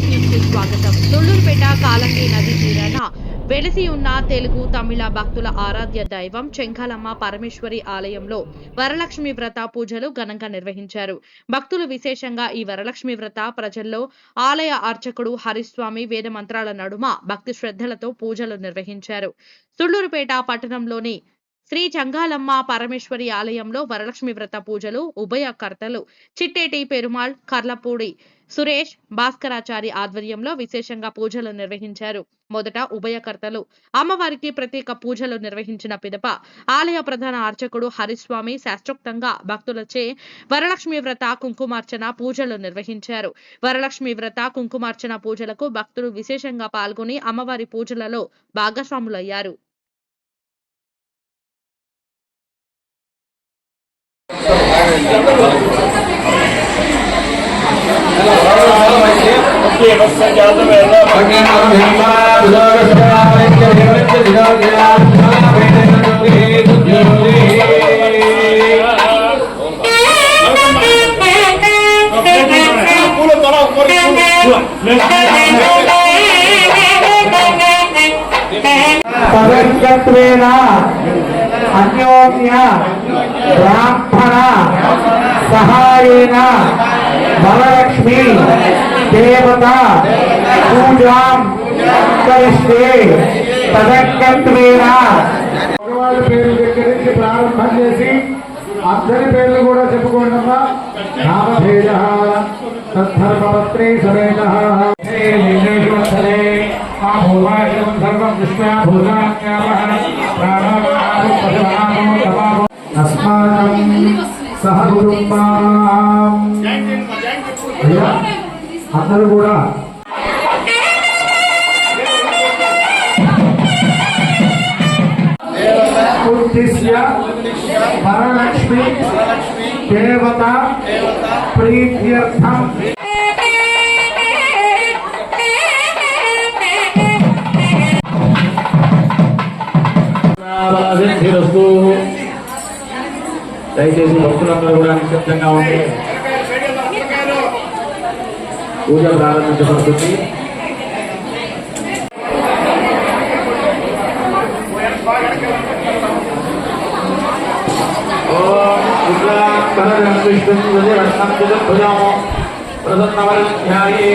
Yes న్యూస్కి స్వాగతం. తుళ్ళూరుపేట కాలంగి నది తీరాన వెలిసి ఉన్న తెలుగు తమిళ భక్తుల ఆరాధ్య దైవం చెంకాలమ్మ పరమేశ్వరి ఆలయంలో వరలక్ష్మి వ్రత పూజలు ఘనంగా నిర్వహించారు. భక్తులు విశేషంగా ఈ వరలక్ష్మి వ్రత ప్రజల్లో ఆలయ అర్చకుడు హరిస్వామి వేద మంత్రాల నడుమ భక్తి శ్రద్ధలతో పూజలు నిర్వహించారు. తుళ్ళూరుపేట పట్టణంలోని శ్రీ చంగాలమ్మ పరమేశ్వరి ఆలయంలో వరలక్ష్మి వ్రత పూజలు ఉభయకర్తలు చిట్టేటి పెరుమాళ్ కర్లపూడి సురేష్ భాస్కరాచారి ఆధ్వర్యంలో విశేషంగా పూజలు నిర్వహించారు. మొదట ఉభయకర్తలు అమ్మవారికి ప్రత్యేక పూజలు నిర్వహించిన పిదప ఆలయ ప్రధాన అర్చకుడు హరిస్వామి శాస్త్రోక్తంగా భక్తులచే వరలక్ష్మి వ్రత కుంకుమార్చన పూజలు నిర్వహించారు. వరలక్ష్మి వ్రత కుంకుమార్చన పూజలకు భక్తులు విశేషంగా పాల్గొని అమ్మవారి పూజలలో భాగస్వాములయ్యారు. పదత్వేన అన్యోన్య బ్రాహ్మణ సహాయేన వరలక్ష్మి దేవత పూజాం కరిష్యే తదక్కత్వేన మగవాళ్ళ పేరు దగ్గర నుంచి ప్రారంభం చేసి అందరి పేర్లు కూడా చెప్పుకోండి అమ్మా నామధేయ తద్ధర్మపత్రే సమేత అస్మాకం సహ కుటుంబం అయ్యా అందరూ కూడా ఉద్దిశ్య వరలక్ష్మి దేవత ప్రీత్యర్థం సిద్ధిరస్తు దయచేసి భక్తులందరూ కూడా నిశ్శబ్దంగా ఉండి పూజ ప్రారంభించబడుతుంది. ఓం ప్రసన్నవరం ధ్యాయే